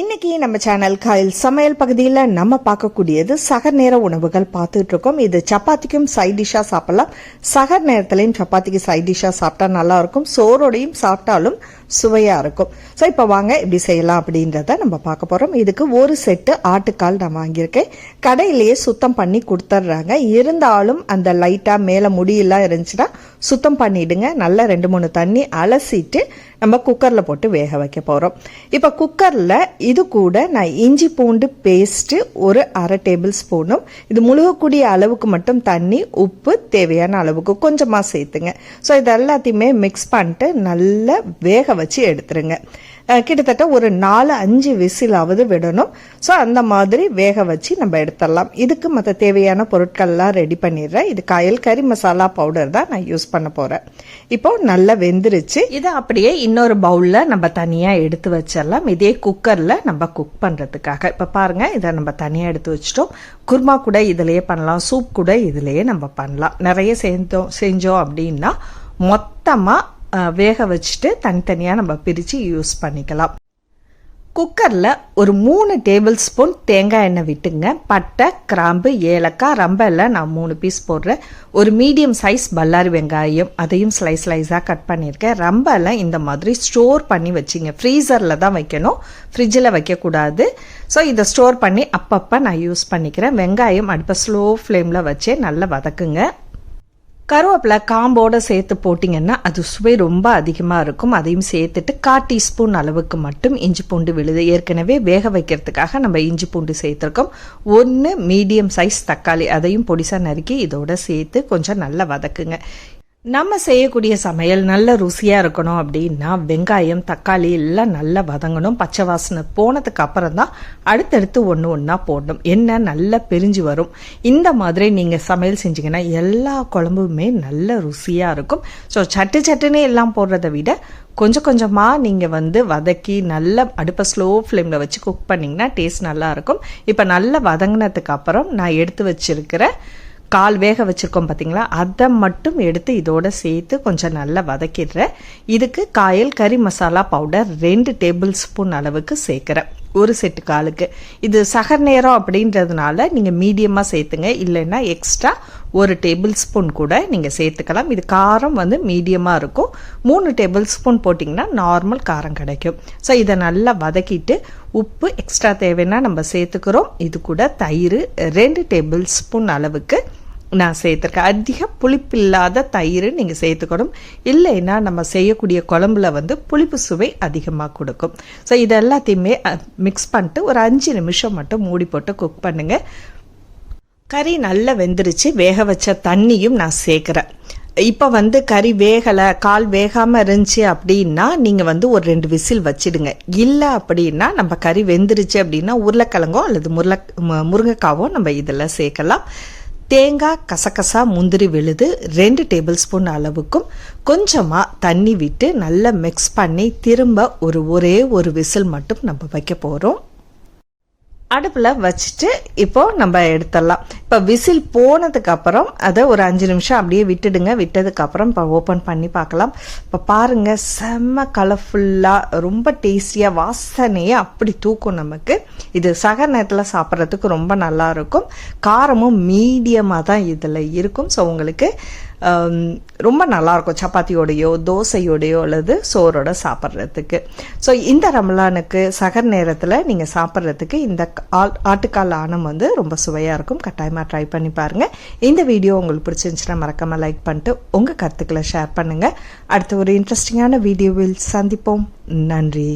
இன்னைக்கு நம்ம channel coil சமையல் பகுதியில் நம்ம பார்க்கக்கூடியது சகர் நேர உணவுகள் பார்த்துட்டு இருக்கோம் இது சப்பாத்திக்கும் சைட் டிஷ்ஷாக சாப்பிடலாம். சகர் நேரத்துலையும் சப்பாத்திக்கு சைட் டிஷ்ஷாக சாப்பிட்டா நல்லா இருக்கும் சோறோடையும் சாப்பிட்டாலும் சுவையாக இருக்கும். ஸோ இப்போ வாங்க இப்படி செய்யலாம் அப்படின்றத நம்ம பார்க்க போகிறோம் இதுக்கு ஒரு செட்டு ஆட்டுக்கால் நான் வாங்கியிருக்கேன். கடையிலேயே சுத்தம் பண்ணி கொடுத்துட்றாங்க. இருந்தாலும் அந்த லைட்டாக மேலே முடியெல்லாம் இருந்துச்சுன்னா சுத்தம் பண்ணிடுங்க. நல்லா ரெண்டு மூணு தண்ணி அலசிட்டு நம்ம குக்கரில் போட்டு வேக வைக்க போகிறோம் இப்போ குக்கரில் இது கூட நான் இஞ்சி பூண்டு பேஸ்ட்டு ஒரு அரை டேபிள் ஸ்பூனும் இது முழுகக்கூடிய அளவுக்கு மட்டும் தண்ணி உப்பு தேவையான அளவுக்கு கொஞ்சமாக சேர்த்துங்க. ஸோ இது எல்லாத்தையுமே மிக்ஸ் பண்ணிட்டு நல்லா வேக வச்சு எடுத்துருங்க. கிட்டத்தட்ட ஒரு நாலு அஞ்சு விசிலாவது விடணும். ஸோ அந்த மாதிரி வேக வச்சு நம்ம எடுத்துடலாம். இதுக்கு மற்ற தேவையான பொருட்கள்லாம் ரெடி பண்ணிடுறேன். இது காயல் கறி மசாலா பவுடர் தான் நான் யூஸ் பண்ண போகிறேன் இப்போ நல்லா வெந்துருச்சு. இதை அப்படியே இன்னொரு பவுலில் நம்ம தனியாக எடுத்து வச்சிடலாம். இதே குக்கரில் நம்ம குக் பண்ணுறதுக்காக இப்போ பாருங்கள் இதை நம்ம தனியாக எடுத்து வச்சிட்டோம். குருமா கூட இதிலேயே பண்ணலாம். சூப் கூட இதிலேயே நம்ம பண்ணலாம். நிறைய சேர்ந்தோம் செஞ்சோம் அப்படின்னா மொத்தமாக வேக வச்சுட்டு தனித்தனியாக நம்ம பிரித்து யூஸ் பண்ணிக்கலாம். குக்கரில் ஒரு மூணு டேபிள் ஸ்பூன் தேங்காய் எண்ணெய் விட்டுங்க. பட்டை கிராம்பு ஏலக்காய் ரம்பெல்லாம் நான் மூணு பீஸ் போடுறேன். ஒரு மீடியம் சைஸ் பல்லாரி வெங்காயம் அதையும் ஸ்லைஸ் ஸ்லைஸாக கட் பண்ணியிருக்கேன். ரம்பெல்லாம் இந்த மாதிரி ஸ்டோர் பண்ணி வச்சிங்க. ஃப்ரீசரில் தான் வைக்கணும். ஃப்ரிட்ஜில் வைக்கக்கூடாது. ஸோ இதை ஸ்டோர் பண்ணி அப்பப்போ நான் யூஸ் பண்ணிக்கிறேன். வெங்காயம் அடுப்பை ஸ்லோ ஃப்ளேமில் வச்சே நல்லா வதக்குங்க. கருவேப்பிலை காம்போட சேர்த்து போட்டிங்கன்னா அது சுவை ரொம்ப அதிகமாக இருக்கும். அதையும் சேர்த்துட்டு கா டீஸ்பூன் அளவுக்கு மட்டும் இஞ்சி பூண்டு விழுது. ஏற்கனவே வேக வைக்கிறதுக்காக நம்ம இஞ்சி பூண்டு சேர்த்துருக்கோம். ஒன்று மீடியம் சைஸ் தக்காளி அதையும் பொடிசாக நறுக்கி இதோட சேர்த்து கொஞ்சம் நல்லா வதக்குங்க. நம்ம செய்யக்கூடிய சமையல் நல்ல ருசியாக இருக்கணும் அப்படின்னா வெங்காயம் தக்காளி எல்லாம் நல்லா வதங்கணும். பச்சை வாசனை போனதுக்கு அப்புறம் தான் அடுத்தடுத்து ஒன்று ஒன்றா போடணும். என்ன நல்லா பிரிஞ்சு வரும். இந்த மாதிரி நீங்கள் சமையல் செஞ்சீங்கன்னா எல்லா குழம்புமே நல்ல ருசியாக இருக்கும். ஸோ சட்டு சட்டுன்னு எல்லாம் போடுறத விட கொஞ்சம் கொஞ்சமாக நீங்கள் வந்து வதக்கி நல்ல அடுப்பை ஸ்லோ ஃப்ளேமில் வச்சு குக் பண்ணிங்கன்னா டேஸ்ட் நல்லாயிருக்கும் இப்போ நல்லா வதங்கினதுக்கு அப்புறம் நான் எடுத்து வச்சிருக்கிற கால் வேக வச்சுருக்கோம் பார்த்தீங்களா அதை மட்டும் எடுத்து இதோட சேர்த்து கொஞ்சம் நல்லா வதக்கிடுறேன். இதுக்கு காயல் கறி மசாலா பவுடர் ரெண்டு டேபிள் ஸ்பூன் அளவுக்கு சேர்க்குறேன். ஒரு செட்டு காலுக்கு. இது சகர் நேரம் அப்படின்றதுனால நீங்கள் மீடியமாக சேர்த்துங்க. இல்லைன்னா எக்ஸ்ட்ரா ஒரு டேபிள் ஸ்பூன் கூட நீங்கள் சேர்த்துக்கலாம். இது காரம் வந்து மீடியமாக இருக்கும். மூணு டேபிள் ஸ்பூன் போட்டிங்கன்னா நார்மல் காரம் கிடைக்கும். ஸோ இதை நல்லா வதக்கிட்டு உப்பு எக்ஸ்ட்ரா தேவைன்னா நம்ம சேர்த்துக்கிறோம். இது கூட தயிர் ரெண்டு டேபிள் ஸ்பூன் அளவுக்கு நான் சேர்த்துருக்கேன். அதிக புளிப்பில்லாத தயிர் நீங்கள் சேர்த்துக்கணும். இல்லைன்னா நம்ம செய்யக்கூடிய குழம்புல வந்து புளிப்பு சுவை அதிகமாக கொடுக்கும். ஸோ இது எல்லாத்தையுமே மிக்ஸ் பண்ணிட்டு ஒரு அஞ்சு நிமிஷம் மட்டும் மூடி போட்டு குக் பண்ணுங்கள் கறி நல்லா வெந்துருச்சு. வேக வச்ச தண்ணியும் நான் சேர்க்குறேன். இப்போ வந்து கறி வேகலை கால் வேகாமல் இருந்துச்சு அப்படின்னா நீங்கள் வந்து ஒரு ரெண்டு விசில் வச்சிடுங்க. இல்லை அப்படின்னா நம்ம கறி வெந்துருச்சு அப்படின்னா உருளைக்கிழங்கோ அல்லது முருளை முருங்கைக்காவோ நம்ம இதில் சேர்க்கலாம். தேங்காய் கசகசா முந்திரி விழுது ரெண்டு டேபிள் ஸ்பூன் அளவுக்கும் கொஞ்சமாக தண்ணி விட்டு நல்லா மிக்ஸ் பண்ணி திரும்ப ஒரு ஒரே ஒரு விசில் மட்டும் நம்ம வைக்க போகிறோம் அடுப்பில் வச்சுட்டு இப்போது நம்ம எடுத்துடலாம். இப்போ விசில் போனதுக்கப்புறம் அதை ஒரு அஞ்சு நிமிஷம் அப்படியே விட்டுடுங்க. விட்டதுக்கப்புறம் இப்போ ஓப்பன் பண்ணி பார்க்கலாம். இப்போ பாருங்கள் செம்ம கலர்ஃபுல்லாக ரொம்ப டேஸ்டியாக வாசனையே அப்படி தூக்கும் நமக்கு. இது சக நேரத்தில் சாப்பிட்றதுக்கு ரொம்ப நல்லா இருக்கும். காரமும் மீடியமாக தான் இதில் இருக்கும். ஸோ உங்களுக்கு ரொம்ப நல்லாயிருக்கும். சப்பாத்தியோடையோ தோசையோடையோ அல்லது சோறோட சாப்பிட்றதுக்கு. ஸோ இந்த ரமலானுக்கு சகர் நேரத்தில் நீங்கள் சாப்பிட்றதுக்கு இந்த ஆல் ஆட்டுக்கால் ஆணம் வந்து ரொம்ப சுவையாக இருக்கும். கட்டாயமாக ட்ரை பண்ணி பாருங்கள் இந்த வீடியோ உங்களுக்கு பிடிச்சிருந்துச்சுன்னா மறக்காமல் லைக் பண்ணிட்டு உங்கள் கருத்துக்களை ஷேர் பண்ணுங்கள் அடுத்த ஒரு இன்ட்ரெஸ்டிங்கான வீடியோவில் சந்திப்போம். நன்றி.